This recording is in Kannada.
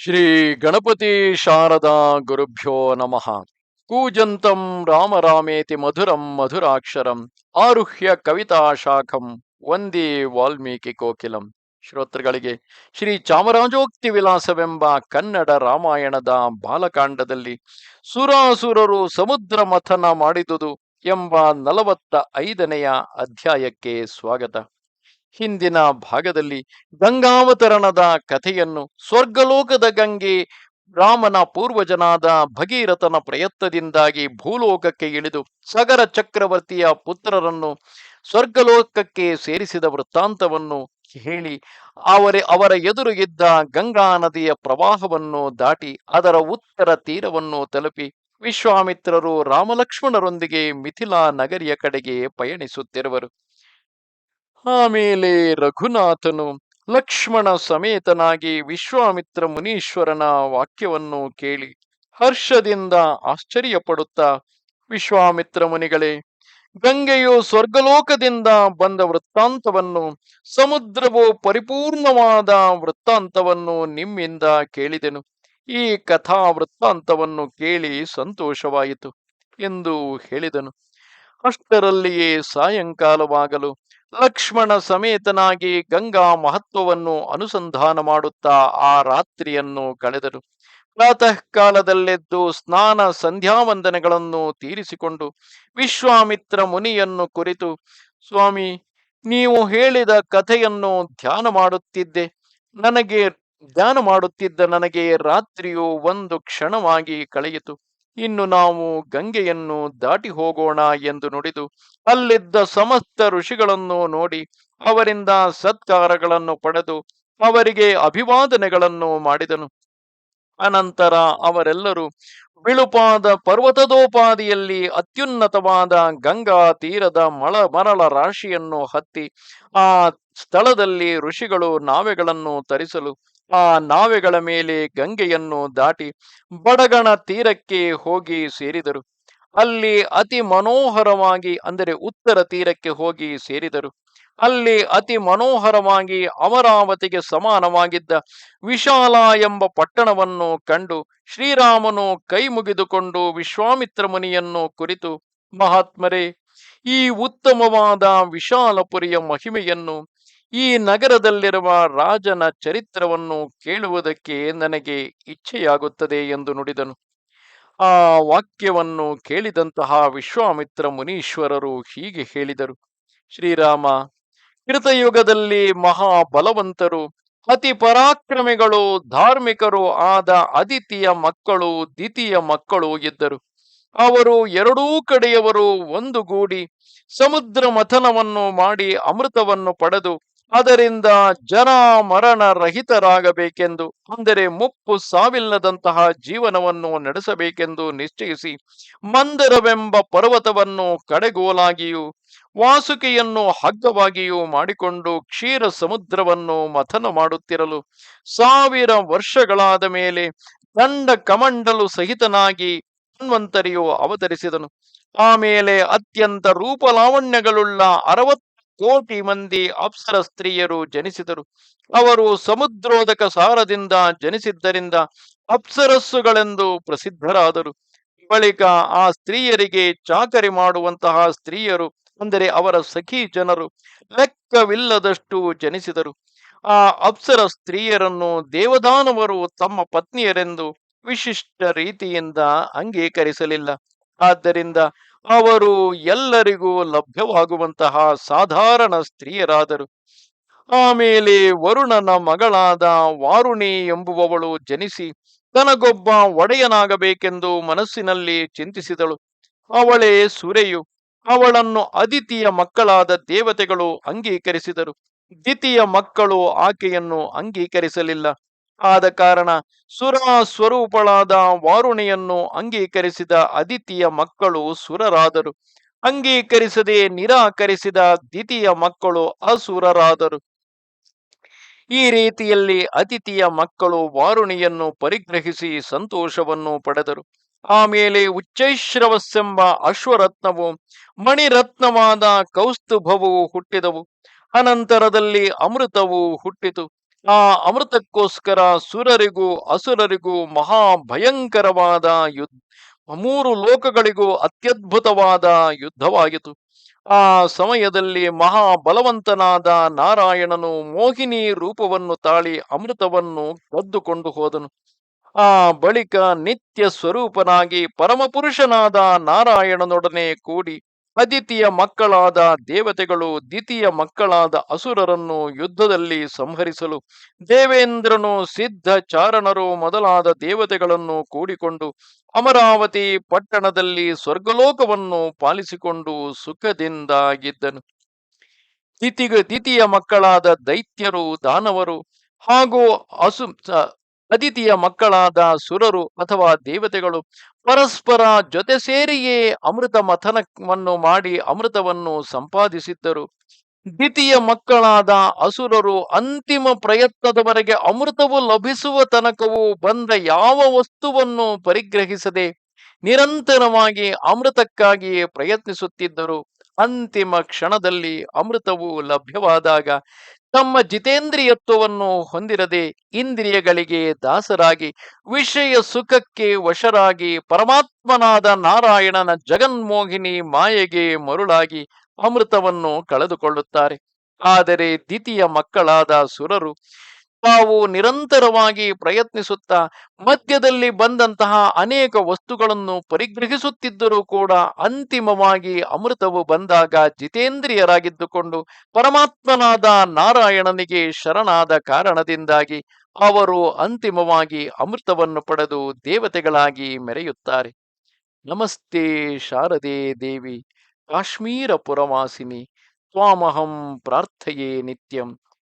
ಶ್ರೀ ಗಣಪತಿ ಶಾರದಾ ಗುರುಭ್ಯೋ ನಮಃ. ಕೂಜಂತಂ ರಾಮ ರಾಮೇತಿ ಮಧುರಂ ಮಧುರಾಕ್ಷರಂ ಆರುಹ್ಯ ಕವಿತಾ ಶಾಖಂ ವಂದೇ ವಾಲ್ಮೀಕಿ ಕೋಕಿಲಂ. ಶ್ರೋತೃಗಳಿಗೆ ಶ್ರೀ ಚಾಮರಾಜೋಕ್ತಿ ವಿಲಾಸವೆಂಬ ಕನ್ನಡ ರಾಮಾಯಣದ ಬಾಲಕಾಂಡದಲ್ಲಿ ಸುರಾಸುರರು ಸಮುದ್ರ ಮಥನ ಮಾಡಿದುದು ಎಂಬ ನಲವತ್ತ ಐದನೆಯ ಅಧ್ಯಾಯಕ್ಕೆ ಸ್ವಾಗತ. ಹಿಂದಿನ ಭಾಗದಲ್ಲಿ ಗಂಗಾವತರಣದ ಕಥೆಯನ್ನು ಸ್ವರ್ಗಲೋಕದ ಗಂಗೆ ರಾಮನ ಪೂರ್ವಜನಾದ ಭಗೀರಥನ ಪ್ರಯತ್ನದಿಂದಾಗಿ ಭೂಲೋಕಕ್ಕೆ ಇಳಿದು ಸಗರ ಚಕ್ರವರ್ತಿಯ ಪುತ್ರರನ್ನು ಸ್ವರ್ಗಲೋಕಕ್ಕೆ ಸೇರಿಸಿದ ವೃತ್ತಾಂತವನ್ನು ಹೇಳಿ ಅವರೇ ಅವರ ಎದುರು ಇದ್ದ ಗಂಗಾ ನದಿಯ ಪ್ರವಾಹವನ್ನು ದಾಟಿ ಅದರ ಉತ್ತರ ತೀರವನ್ನು ತಲುಪಿ ವಿಶ್ವಾಮಿತ್ರರು ರಾಮಲಕ್ಷ್ಮಣರೊಂದಿಗೆ ಮಿಥಿಲಾ ನಗರಿಯ ಕಡೆಗೆ ಪಯಣಿಸುತ್ತಿರುವರು. ಆಮೇಲೆ ರಘುನಾಥನು ಲಕ್ಷ್ಮಣ ಸಮೇತನಾಗಿ ವಿಶ್ವಾಮಿತ್ರ ಮುನೀಶ್ವರನ ವಾಕ್ಯವನ್ನು ಕೇಳಿ ಹರ್ಷದಿಂದ ಆಶ್ಚರ್ಯಪಡುತ್ತಾ, ವಿಶ್ವಾಮಿತ್ರ ಮುನಿಗಳೇ, ಗಂಗೆಯು ಸ್ವರ್ಗಲೋಕದಿಂದ ಬಂದ ವೃತ್ತಾಂತವನ್ನು, ಸಮುದ್ರವು ಪರಿಪೂರ್ಣವಾದ ವೃತ್ತಾಂತವನ್ನು ನಿಮ್ಮಿಂದ ಕೇಳಿದೆನು. ಈ ಕಥಾ ವೃತ್ತಾಂತವನ್ನು ಕೇಳಿ ಸಂತೋಷವಾಯಿತು ಎಂದು ಹೇಳಿದನು. ಅಷ್ಟರಲ್ಲಿಯೇ ಸಾಯಂಕಾಲವಾಗಲು ಲಕ್ಷ್ಮಣ ಸಮೇತನಾಗಿ ಗಂಗಾ ಮಹತ್ವವನ್ನು ಅನುಸಂಧಾನ ಮಾಡುತ್ತಾ ಆ ರಾತ್ರಿಯನ್ನು ಕಳೆದರು. ಪ್ರಾತಃ ಕಾಲದಲ್ಲೆದ್ದು ಸ್ನಾನ ಸಂಧ್ಯಾವಂದನೆಗಳನ್ನು ತೀರಿಸಿಕೊಂಡು ವಿಶ್ವಾಮಿತ್ರ ಮುನಿಯನ್ನು ಕುರಿತು, ಸ್ವಾಮಿ, ನೀವು ಹೇಳಿದ ಕಥೆಯನ್ನು ಧ್ಯಾನ ಮಾಡುತ್ತಿದ್ದೆ. ನನಗೆ ಧ್ಯಾನ ಮಾಡುತ್ತಿದ್ದ ನನಗೆ ರಾತ್ರಿಯು ಒಂದು ಕ್ಷಣವಾಗಿ ಕಳೆಯಿತು. ಇನ್ನು ನಾವು ಗಂಗೆಯನ್ನು ದಾಟಿ ಹೋಗೋಣ ಎಂದು ನುಡಿದು ಅಲ್ಲಿದ್ದ ಸಮಸ್ತ ಋಷಿಗಳನ್ನು ನೋಡಿ ಅವರಿಂದ ಸತ್ಕಾರಗಳನ್ನು ಪಡೆದು ಅವರಿಗೆ ಅಭಿವಾದನೆಗಳನ್ನು ಮಾಡಿದನು. ಅನಂತರ ಅವರೆಲ್ಲರೂ ಬಿಳುಪಾದ ಪರ್ವತದೋಪಾದಿಯಲ್ಲಿ ಅತ್ಯುನ್ನತವಾದ ಗಂಗಾ ತೀರದ ಮಳ ಮರಳ ರಾಶಿಯನ್ನು ಹತ್ತಿ ಆ ಸ್ಥಳದಲ್ಲಿ ಋಷಿಗಳು ನಾವೆಗಳನ್ನು ತರಿಸಲು ಆ ನಾವೆಗಳ ಮೇಲೆ ಗಂಗೆಯನ್ನು ದಾಟಿ ಬಡಗಣ ತೀರಕ್ಕೆ ಹೋಗಿ ಸೇರಿದರು. ಅಲ್ಲಿ ಅತಿ ಮನೋಹರವಾಗಿ, ಅಂದರೆ ಉತ್ತರ ತೀರಕ್ಕೆ ಹೋಗಿ ಸೇರಿದರು. ಅಲ್ಲಿ ಅತಿ ಮನೋಹರವಾಗಿ ಅಮರಾವತಿಗೆ ಸಮಾನವಾಗಿದ್ದ ವಿಶಾಲ ಎಂಬ ಪಟ್ಟಣವನ್ನು ಕಂಡು ಶ್ರೀರಾಮನು ಕೈ ಮುಗಿದುಕೊಂಡು ವಿಶ್ವಾಮಿತ್ರ ಮುನಿಯನ್ನು ಕುರಿತು, ಮಹಾತ್ಮರೇ, ಈ ಉತ್ತಮವಾದ ವಿಶಾಲಪುರಿಯ ಮಹಿಮೆಯನ್ನು ಈ ನಗರದಲ್ಲಿರುವ ರಾಜನ ಚರಿತ್ರವನ್ನು ಕೇಳುವುದಕ್ಕೆ ನನಗೆ ಇಚ್ಛೆಯಾಗುತ್ತದೆ ಎಂದು ನುಡಿದನು. ಆ ವಾಕ್ಯವನ್ನು ಕೇಳಿದಂತಹ ವಿಶ್ವಾಮಿತ್ರ ಮುನೀಶ್ವರರು ಹೀಗೆ ಹೇಳಿದರು. ಶ್ರೀರಾಮ, ಕೃತಯುಗದಲ್ಲಿ ಮಹಾಬಲವಂತರು, ಅತಿ ಪರಾಕ್ರಮಿಗಳು, ಧಾರ್ಮಿಕರು ಆದ ಅದಿತಿಯ ಮಕ್ಕಳು, ದ್ವಿತೀಯ ಮಕ್ಕಳು ಇದ್ದರು. ಅವರು ಎರಡೂ ಕಡೆಯವರು ಒಂದುಗೂಡಿ ಸಮುದ್ರ ಮಥನವನ್ನು ಮಾಡಿ ಅಮೃತವನ್ನು ಪಡೆದು ಅದರಿಂದ ಜನ ಮರಣ ರಹಿತರಾಗಬೇಕೆಂದು ಅಂದರೆ ಮುಪ್ಪು ಸಾವಿಲ್ಲದಂತಹ ಜೀವನವನ್ನು ನಡೆಸಬೇಕೆಂದು ನಿಶ್ಚಯಿಸಿ, ಮಂದಿರವೆಂಬ ಪರ್ವತವನ್ನು ಕಡೆಗೋಲಾಗಿಯೂ, ವಾಸುಕಿಯನ್ನು ಹಗ್ಗವಾಗಿಯೂ ಮಾಡಿಕೊಂಡು ಕ್ಷೀರ ಸಮುದ್ರವನ್ನು ಮಥನ ಮಾಡುತ್ತಿರಲು ಸಾವಿರ ವರ್ಷಗಳಾದ ಮೇಲೆ ದಂಡ ಕಮಂಡಲು ಸಹಿತನಾಗಿ ಹನ್ವಂತರಿಯು ಅವತರಿಸಿದನು. ಆಮೇಲೆ ಅತ್ಯಂತ ರೂಪಲಾವಣ್ಯಗಳುಳ್ಳ ಅರವತ್ತು ಕೋಟಿ ಮಂದಿ ಅಪ್ಸರ ಸ್ತ್ರೀಯರು ಜನಿಸಿದರು. ಅವರು ಸಮುದ್ರೋದಕ ಸಾರದಿಂದ ಜನಿಸಿದ್ದರಿಂದ ಅಪ್ಸರಸ್ಸುಗಳೆಂದು ಪ್ರಸಿದ್ಧರಾದರು. ಬಳಿಕ ಆ ಸ್ತ್ರೀಯರಿಗೆ ಚಾಕರಿ ಮಾಡುವಂತಹ ಸ್ತ್ರೀಯರು, ಅಂದರೆ ಅವರ ಸಖಿ ಜನರು, ಲೆಕ್ಕವಿಲ್ಲದಷ್ಟು ಜನಿಸಿದರು. ಆ ಅಪ್ಸರ ಸ್ತ್ರೀಯರನ್ನು ದೇವದಾನವರು ತಮ್ಮ ಪತ್ನಿಯರೆಂದು ವಿಶಿಷ್ಟ ರೀತಿಯಿಂದ ಅಂಗೀಕರಿಸಲಿಲ್ಲ. ಆದ್ದರಿಂದ ಅವರು ಎಲ್ಲರಿಗೂ ಲಭ್ಯವಾಗುವಂತಹ ಸಾಧಾರಣ ಸ್ತ್ರೀಯರಾದರು. ಆಮೇಲೆ ವರುಣನ ಮಗಳಾದ ವಾರುಣಿ ಎಂಬುವವಳು ಜನಿಸಿ ತನಗೊಬ್ಬ ಒಡೆಯನಾಗಬೇಕೆಂದು ಮನಸ್ಸಿನಲ್ಲಿ ಚಿಂತಿಸಿದಳು. ಅವಳೇ ಸುರೆಯು. ಅವಳನ್ನು ಅದಿತಿಯ ಮಕ್ಕಳಾದ ದೇವತೆಗಳು ಅಂಗೀಕರಿಸಿದರು. ದ್ವಿತೀಯ ಮಕ್ಕಳು ಆಕೆಯನ್ನು ಅಂಗೀಕರಿಸಲಿಲ್ಲ. ಆದ ಕಾರಣ ಸುರ ಸ್ವರೂಪಳಾದ ವಾರುಣಿಯನ್ನು ಅಂಗೀಕರಿಸಿದ ಅದಿತಿಯ ಮಕ್ಕಳು ಸುರರಾದರು. ಅಂಗೀಕರಿಸದೆ ನಿರಾಕರಿಸಿದ ದ್ವಿತೀಯ ಮಕ್ಕಳು ಅಸುರರಾದರು. ಈ ರೀತಿಯಲ್ಲಿ ಅತಿಥಿಯ ಮಕ್ಕಳು ವಾರುಣಿಯನ್ನು ಪರಿಗ್ರಹಿಸಿ ಸಂತೋಷವನ್ನು ಪಡೆದರು. ಆಮೇಲೆ ಉಚ್ಚೈಶ್ರವಸ್ಸೆಂಬ ಅಶ್ವರತ್ನವು ಮಣಿರತ್ನವಾದ ಕೌಸ್ತುಭವು ಹುಟ್ಟಿದವು. ಅನಂತರದಲ್ಲಿ ಅಮೃತವು ಹುಟ್ಟಿತು. ಆ ಅಮೃತಕ್ಕೋಸ್ಕರ ಸುರರಿಗೂ, ಅಸುರರಿಗೂ ಮಹಾ ಭಯಂಕರವಾದ ಯುದ್ಧ, ಮೂರು ಲೋಕಗಳಿಗೂ ಅತ್ಯದ್ಭುತವಾದ ಯುದ್ಧವಾಯಿತು ಆ ಸಮಯದಲ್ಲಿ ಮಹಾ ಬಲವಂತನಾದ ನಾರಾಯಣನು ಮೋಹಿನಿ ರೂಪವನ್ನು ತಾಳಿ ಅಮೃತವನ್ನು ಕದ್ದುಕೊಂಡು ಹೋದನು. ಆ ಬಳಿಕ ನಿತ್ಯ ಸ್ವರೂಪನಾಗಿ ಪರಮಪುರುಷನಾದ ನಾರಾಯಣನೊಡನೆ ಕೂಡಿ ಅದಿತಿಯ ಮಕ್ಕಳಾದ ದೇವತೆಗಳು ದ್ವಿತೀಯ ಮಕ್ಕಳಾದ ಅಸುರರನ್ನು ಯುದ್ಧದಲ್ಲಿ ಸಂಹರಿಸಲು ದೇವೇಂದ್ರನು ಸಿದ್ಧ ಚಾರಣರು ಮೊದಲಾದ ದೇವತೆಗಳನ್ನು ಕೂಡಿಕೊಂಡು ಅಮರಾವತಿ ಪಟ್ಟಣದಲ್ಲಿ ಸ್ವರ್ಗಲೋಕವನ್ನು ಪಾಲಿಸಿಕೊಂಡು ಸುಖದಿಂದಾಗಿದ್ದನು. ತಿಥಿಗ ದ್ವಿತೀಯ ಮಕ್ಕಳಾದ ದೈತ್ಯರು, ದಾನವರು ಹಾಗೂ ಅಸು ಅದಿತಿಯ ಮಕ್ಕಳಾದ ಸುರರು ಅಥವಾ ದೇವತೆಗಳು ಪರಸ್ಪರ ಜೊತೆ ಸೇರಿಯೇ ಅಮೃತ ಮಥನವನ್ನು ಮಾಡಿ ಅಮೃತವನ್ನು ಸಂಪಾದಿಸಿದ್ದರು. ದ್ವಿತೀಯ ಮಕ್ಕಳಾದ ಅಸುರರು ಅಂತಿಮ ಪ್ರಯತ್ನದವರೆಗೆ ಅಮೃತವು ಲಭಿಸುವ ತನಕವೂ ಬಂದ ಯಾವ ವಸ್ತುವನ್ನು ಪರಿಗ್ರಹಿಸದೆ ನಿರಂತರವಾಗಿ ಅಮೃತಕ್ಕಾಗಿಯೇ ಪ್ರಯತ್ನಿಸುತ್ತಿದ್ದರು. ಅಂತಿಮ ಕ್ಷಣದಲ್ಲಿ ಅಮೃತವು ಲಭ್ಯವಾದಾಗ ತಮ್ಮ ಜಿತೇಂದ್ರಿಯತ್ವವನ್ನು ಹೊಂದಿರದೆ ಇಂದ್ರಿಯಗಳಿಗೆ ದಾಸರಾಗಿ, ವಿಷಯ ಸುಖಕ್ಕೆ ವಶರಾಗಿ, ಪರಮಾತ್ಮನಾದ ನಾರಾಯಣನ ಜಗನ್ಮೋಹಿನಿ ಮಾಯೆಗೆ ಮರುಳಾಗಿ ಅಮೃತವನ್ನು ಕಳೆದುಕೊಳ್ಳುತ್ತಾರೆ. ಆದರೆ ದ್ವಿತೀಯ ಮಕ್ಕಳಾದ ಸುರರು ತಾವು ನಿರಂತರವಾಗಿ ಪ್ರಯತ್ನಿಸುತ್ತಾ ಮಧ್ಯದಲ್ಲಿ ಬಂದಂತಹ ಅನೇಕ ವಸ್ತುಗಳನ್ನು ಪರಿಗ್ರಹಿಸುತ್ತಿದ್ದರೂ ಕೂಡ ಅಂತಿಮವಾಗಿ ಅಮೃತವು ಬಂದಾಗ ಜಿತೇಂದ್ರಿಯರಾಗಿದ್ದುಕೊಂಡು ಪರಮಾತ್ಮನಾದ ನಾರಾಯಣನಿಗೆ ಶರಣಾದ ಕಾರಣದಿಂದಾಗಿ ಅವರು ಅಂತಿಮವಾಗಿ ಅಮೃತವನ್ನು ಪಡೆದು ದೇವತೆಗಳಾಗಿ ಮೆರೆಯುತ್ತಾರೆ. ನಮಸ್ತೆ ಶಾರದೆ ದೇವಿ ಕಾಶ್ಮೀರ ಪುರವಾಸಿನಿ ತ್ವಾಮಹಂ ಪ್ರಾರ್ಥಯೇ ನಿತ್ಯಂ.